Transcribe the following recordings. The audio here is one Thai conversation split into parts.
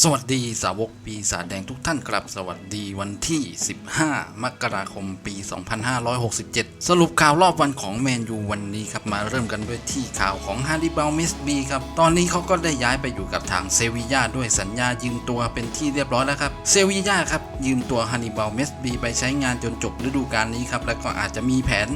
สวัสดีสาวกปีศาจแดงทุกท่านครับสวัสดีวันที่ 15 มกราคมปี 2567 สรุปข่าวรอบวันของแมนยูวันนี้ครับ มาเริ่มกันด้วยที่ข่าวของฮาริบาลเมสบีครับ ตอนนี้เขาก็ได้ย้ายไปอยู่กับทางเซวียาด้วยสัญญายืมตัวเป็นที่เรียบร้อยแล้วครับ เซวียาครับ ยืมตัวฮาริบาลเมสบีไปใช้งานจนจบฤดูกาลนี้ครับ แล้วก็อาจจะมีแผน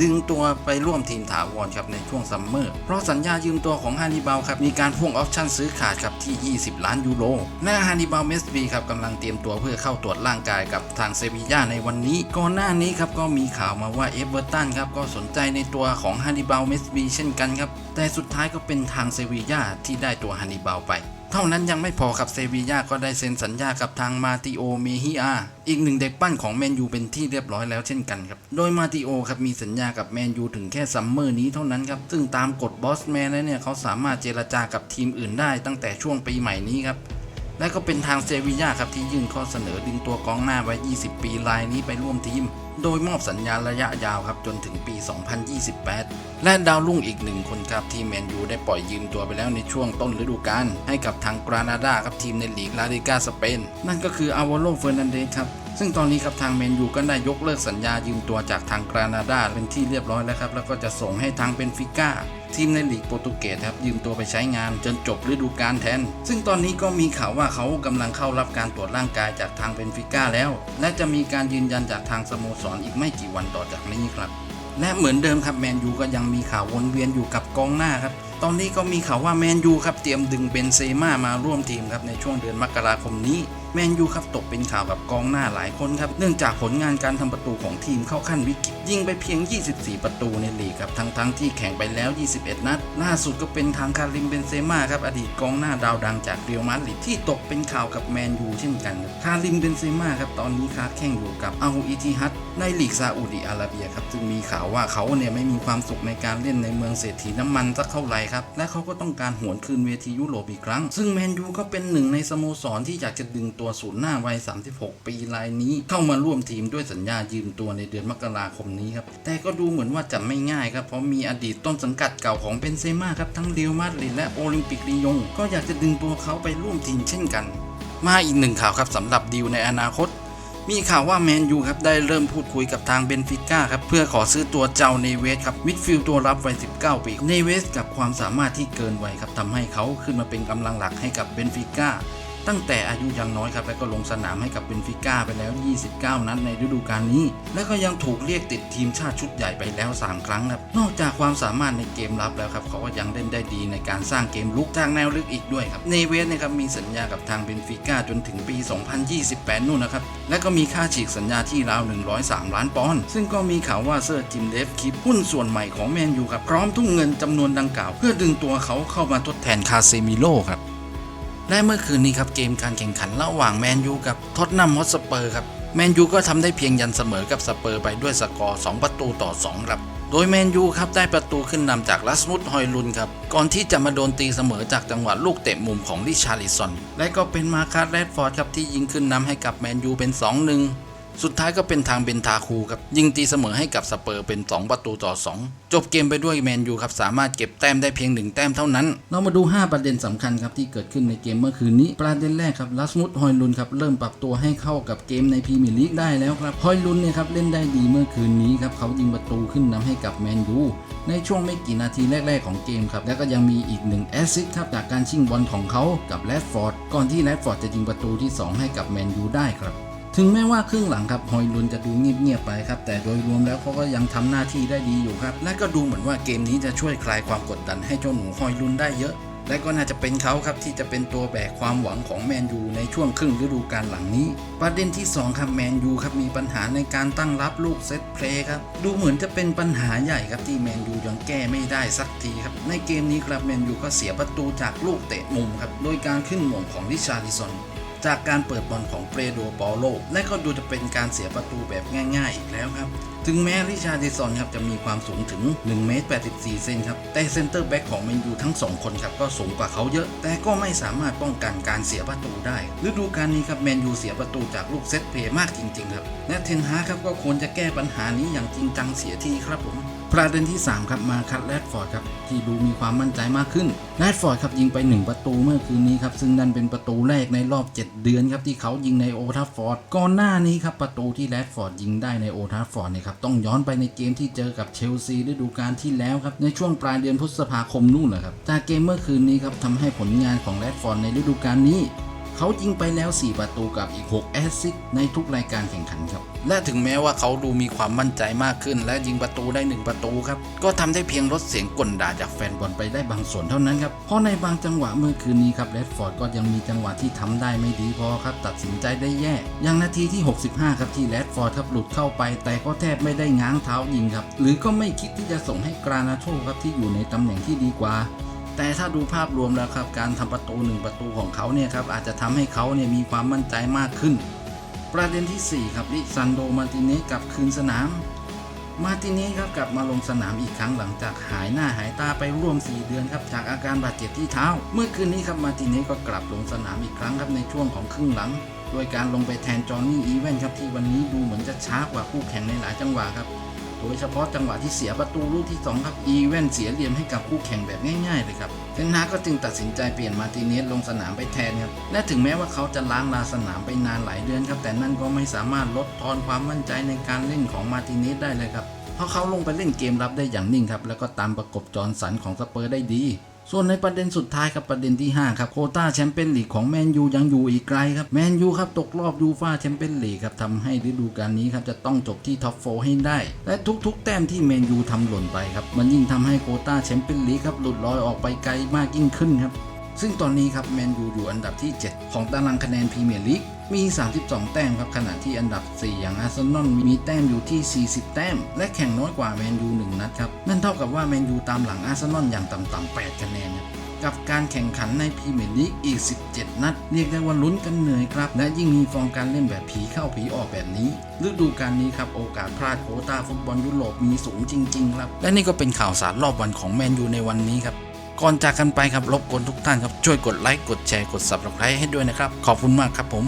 ดึงตัวไปร่วมทีมถาวรครับในช่วงซัมเมอร์ เพราะสัญญายืมตัวของฮานิบาลครับมีการพ่วงออปชั่นซื้อขาดครับที่ 20 ล้านยูโรและฮานิบาลเมสบีครับกำลังเตรียมตัวเพื่อเข้าตรวจร่างกายกับทางเซบีย่าในวันนี้ก่อนหน้านี้ครับก็มีข่าวมาว่าเอเวอร์ตันครับก็สนใจในตัวของฮานิบาลเมสบีเช่นกันครับแต่สุดท้ายก็เป็นทางเซบีย่าที่ได้ตัวฮานิบาลไป เท่านั้นยังไม่พอครับเซบียาก็ได้เซ็นสัญญากับทางมาติโอเมฮิอาอีกหนึ่งเด็กปั้นของแมนยูเป็นที่เรียบร้อยแล้วเช่นกันครับ โดยมาติโอครับมีสัญญากับแมนยูถึงแค่ซัมเมอร์นี้เท่านั้นครับ ซึ่งตามกฎบอสแมนแล้วเนี่ยเขาสามารถเจรจากับทีมอื่นได้ตั้งแต่ช่วงปีใหม่นี้ครับ และก็เป็นทางเซบียาครับที่ยื่นข้อเสนอดึงตัวกองหน้าไว้ 20 ปีรายนี้ไปร่วมทีม โดยมอบสัญญาระยะยาวครับจนถึงปี 2028 และดาวรุ่งอีกหนึ่งคนครับที่แมนยูได้ปล่อยยืมตัวไปแล้วในช่วงต้นฤดูกาลให้กับทางกรานาดาครับทีมในลีกลาลิกาสเปนนั่นก็คืออาวาโลเฟอร์นันเดสครับซึ่งตอนนี้ครับทางแมนยูก็ได้ยกเลิกสัญญายืมตัวจากทางกรานาดาเป็นที่เรียบร้อยแล้วครับแล้วก็จะส่งให้ทางเบนฟิก้า ทีมในลีกโปรตุเกสครับยืมตัวไปใช้งานจนจบฤดูกาลแทน ซึ่งตอนนี้ก็มีข่าวว่าเขากำลังเข้ารับการตรวจร่างกายจากทางเบนฟิก้าแล้ว และจะมีการยืนยันจากทางสโมสรออีกไม่กี่วันต่อจากนี้ครับ และเหมือนเดิมครับแมนยูก็ยังมีข่าววนเวียนอยู่กับกองหน้าครับตอนนี้ก็มีข่าวว่าแมนยูครับเตรียมดึงเบนเซม่ามาร่วมทีมครับในช่วงเดือนมกราคมนี้ แมนยูครับตกเป็นข่าวกับกองหน้าหลายคนครับ เนื่องจากผลงานการทำประตูของทีมเข้าขั้นวิกฤตยิงไปเพียง 24 ประตูในลีกครับทั้งทั้งๆที่แข่งไปแล้ว 21 นัดล่าสุดก็เป็นทางคาริมเบนเซม่าครับอดีตกองหน้าดาวดังจากเรอัลมาดริดที่ตกเป็นข่าวกับแมนยูเช่นกัน คาริมเบนเซม่าครับตอนนี้ค้าแข่งอยู่กับอัลอิทิฮัดในลีกซาอุดิอาระเบียครับซึ่งมีข่าวว่าเขาเนี่ยไม่มีความสุขในการเล่นในเมืองเศรษฐีน้ำมันสักเท่าไหร่ครับและเขาก็ต้องการหวนคืนเวทียุโรปอีกครั้ง ซึ่งแมนยูก็เป็นหนึ่งในสโมสรที่อยากจะดึงตัวศูนย์หน้าวัย 36 ปีรายนี้ เข้ามาร่วมทีมด้วยสัญญายืมตัวในเดือนมกราคมนี้ครับ แต่ก็ดูเหมือนว่าจะไม่ง่ายครับ เพราะมีอดีตต้นสังกัดเก่าของเบนเซม่าครับทั้งเรอัลมาดริดและโอลิมปิกลียง ก็อยากจะดึงตัวเขาไปร่วมทีมเช่นกัน มาอีกหนึ่งข่าวครับสำหรับดีลในอนาคตมีข่าวว่าแมนยูครับได้เริ่มพูดคุยกับทางเบนฟิก้าครับเพื่อขอซื้อตัวเจ้าเนเวสครับมิดฟิลด์ตัวรับวัย 19 ปีเนเวสกับความสามารถที่เกินวัยครับทำให้เขาขึ้นมาเป็นกำลังหลักให้กับเบนฟิก้า ตั้งแต่อายุยังน้อยครับและก็ลงสนามให้กับเบนฟิก้าไปแล้ว 29 นัดในฤดูกาลนี้ และก็ยังถูกเรียกติดทีมชาติชุดใหญ่ไปแล้ว 3 ครั้งครับ นอกจากความสามารถในเกมรับแล้วครับเขาก็ยังเล่นได้ดีในการสร้างเกมลุกทางแนวลึกอีกด้วยครับเนเวสนะครับมีสัญญากับทางเบนฟิก้าจนถึงปี 2028 นู่นนะครับและก็มีค่าฉีกสัญญาที่ราว 103 ล้านปอนด์ซึ่งก็มีข่าวว่าเซอร์จิมเดฟคิปหุ้นส่วนใหม่ของแมนยูครับพร้อมทุ่มเงินจำนวนดังกล่าว เพื่อดึงตัวเขาเข้ามาทดแทนคาเซมิโลครับ และเมื่อคืนนี้ครับเกมการแข่งขันระหว่างแมนยูกับท็อตนัมฮอตสเปอร์ครับแมนยูก็ทำได้เพียงยันเสมอกับสเปอร์ไปด้วยสกอร์ 2 ประตูต่อ 2 ครับ โดยแมนยูครับได้ประตูขึ้นนำจากลัสมุดฮอยลุนครับ ก่อนที่จะมาโดนตีเสมอจากจังหวะลูกเตะมุมของลิชาริสันและก็เป็นมาคาร์แรดฟอร์ดครับที่ยิงขึ้นนำให้กับแมนยูเป็น 2-1 สุดท้ายก็เป็นทางเบนทาคูครับยิงตีเสมอให้กับสเปอร์เป็น 2 ประตูต่อ 2 จบเกมไปด้วยแมนยูครับสามารถเก็บแต้มได้เพียง 1 แต้มเท่านั้น เรามาดู 5 ประเด็นสำคัญครับที่เกิดขึ้นในเกมเมื่อคืนนี้ ประเด็นแรกครับลัสมุดฮอยลุนครับเริ่มปรับตัวให้เข้ากับเกมในพรีเมียร์ลีกได้แล้วครับฮอยลุนเนี่ยครับเล่นได้ดีเมื่อคืนนี้ครับเขายิงประตูขึ้นนำให้กับแมนยูในช่วงไม่กี่นาทีแรก ๆ ของเกมครับแล้วก็ยังมีอีกหนึ่งแอสซิสต์ครับจากการชิงบอลของเขากับแรดฟอร์ดก่อนที่แรดฟอร์ดจะยิงประตูที่สองให้กับแมนยูได้ครับ ถึงแม้ว่าครึ่งหลังครับฮอยลุนจะดูเงียบๆไปครับแต่โดยรวมแล้วเขาก็ยังทำหน้าที่ได้ดีอยู่ครับและก็ดูเหมือนว่าเกมนี้จะช่วยคลายความกดดันให้เจ้าหนูฮอยลุนได้เยอะ และก็น่าจะเป็นเขาครับที่จะเป็นตัวแบกความหวังของแมนยูในช่วงครึ่งฤดูกาลหลังนี้ ประเด็นที่2ครับแมนยูครับมีปัญหาในการตั้งรับลูกเซตเพลย์ครับดูเหมือนจะเป็นปัญหาใหญ่ครับที่แมนยูยังแก้ไม่ได้สักทีครับในเกมนี้ครับแมนยูก็เสียประตูจากลูกเตะมุมครับโดยการขึ้นหม่งของริชาร์ลิซอน จากการเปิดบอลของเปโดปอโลและก็ดูจะเป็นการเสียประตูแบบง่าย ๆ อีกแล้วครับถึงแม้ริชาร์ดิซอนครับจะมีความสูงถึง1เมตร84 เซนครับ แต่เซนเตอร์แบ็กของแมนยูทั้ง 2 คนครับก็สูงกว่าเขาเยอะ แต่ก็ไม่สามารถป้องกันการเสียประตูได้ ฤดูกาลนี้ครับแมนยูเสียประตูจากลูกเซตเพย์มากจริงๆครับ และเทนฮาครับก็ควรจะแก้ปัญหานี้อย่างจริงจังเสียทีครับผมประเด็นที่ 3 ครับมาคัดแรดฟอร์ดครับที่ดูมีความมั่นใจมากขึ้นแรดฟอร์ดครับยิงไป 1 ประตูเมื่อคืนนี้ครับซึ่งนั่นเป็นประตูแรกในรอบ 7 เดือนครับที่เขายิงในโอทัฟฟอร์ดก่อนหน้านี้ครับประตูที่แรดฟอร์ดยิงได้ในโอทัฟฟอร์ดเนี่ยครับต้องย้อนไปในเกมที่เจอกับเชลซีฤดูกาลที่แล้วครับในช่วงปลายเดือนพฤษภาคมนู่นแหละครับจากเกมเมื่อคืนนี้ครับทำให้ผลงานของแรดฟอร์ดในฤดูกาลนี้ เขายิงไปแล้ว 4 ประตูกับอีก 6 แอสซิสต์ในทุกรายการแข่งขันครับ และถึงแม้ว่าเขาดูมีความมั่นใจมากขึ้น และยิงประตูได้ 1 ประตูครับ ก็ทำได้เพียงลดเสียงกลด่าจากแฟนบอลไปได้บางส่วนเท่านั้นครับ เพราะในบางจังหวะเมื่อคืนนี้ครับแรดฟอร์ดก็ยังมีจังหวะที่ทำได้ไม่ดีพอครับ ตัดสินใจได้แย่ อย่างนาทีที่ 65 ครับที่แรดฟอร์ดครับหลุดเข้าไป แต่ก็แทบไม่ได้ง้างเท้ายิงครับ หรือก็ไม่คิดที่จะส่งให้กรานาโชครับที่อยู่ในตำแหน่งที่ดีกว่า แต่ถ้าดูภาพรวมแล้วครับการทำประตูหนึ่งประตูของเขาเนี่ยครับอาจจะทำให้เขาเนี่ยมีความมั่นใจมากขึ้น ประเด็นที่ 4 ครับลิซันโดมาติเนสกลับคืนสนาม มาติเนสครับกลับมาลงสนามอีกครั้งหลังจากหายหน้าหายตาไปร่วม 4 เดือนครับจากอาการบาดเจ็บที่เท้า เมื่อคืนนี้ครับมาติเนสก็กลับลงสนามอีกครั้งครับในช่วงของครึ่งหลังโดยการลงไปแทนจอห์นนี่อีเวนครับที่วันนี้ดูเหมือนจะช้ากว่าคู่แข่งในหลายจังหวะครับ โดยเฉพาะจังหวะที่เสียประตูลูกที่ 2 ครับ อีเวนเสียเหลี่ยมให้กับคู่แข่งแบบง่ายๆเลยครับเทนฮากก็จึงตัดสินใจเปลี่ยนมาติเนสลงสนามไปแทนครับ และถึงแม้ว่าเขาจะล้างลาสนามไปนานหลายเดือนครับ แต่นั่นก็ไม่สามารถลดทอนความมั่นใจในการเล่นของมาติเนสได้เลยครับ เพราะเขาลงไปเล่นเกมรับได้อย่างนิ่งครับ แล้วก็ตามประกบจอร์นสันของสเปอร์ได้ดี ส่วนในประเด็นสุดท้ายครับประเด็นที่ 5 ครับโคต้าแชมเปี้ยนลีกของแมนยูยังอยู่อีกไกลครับแมนยูครับตกรอบยูฟ่าแชมเปี้ยนลีกครับทำให้ฤดูกาลนี้ครับจะต้องจบที่ท็อปโฟให้ได้ และทุกๆ แต้มที่แมนยูทำหล่นไปครับมันยิ่งทำให้โคต้าแชมเปี้ยนลีกครับหลุดลอยออกไปไกลมากยิ่งขึ้นครับ ซึ่งตอนนี้ครับแมนยูอยู่อันดับที่ 7 ของตารางคะแนนพรีเมียร์ลีกมี 32 แต้มครับขณะที่อันดับ 4 อย่างอาร์เซนอลมีแต้มอยู่ที่ 40 แต้ม และแข่งน้อยกว่าแมนยู1นัดครับนั่นเท่ากับว่าแมนยูตามหลังอาร์เซนอลอย่างต่ำๆ8คะแนนกับการแข่งขันในพรีเมียร์ลีกอีก 17 นัด เรียกได้ว่าลุ้นกันเหนื่อยครับ และยิ่งมีฟอร์มการเล่นแบบผีเข้าผีออกแบบนี้ฤดูกาลนี้ครับ โอกาสพลาดโคต้าฟุตบอลยุโรปมีสูงจริง ๆ ครับ และนี่ก็เป็นข่าวสารรอบวันของแมนยูในวันนี้ครับ ก่อนจากกันไปครับรบกวนทุกท่านครับช่วยกดไลค์กดแชร์กด subscribe ให้ด้วยนะครับ ขอบคุณมากครับผม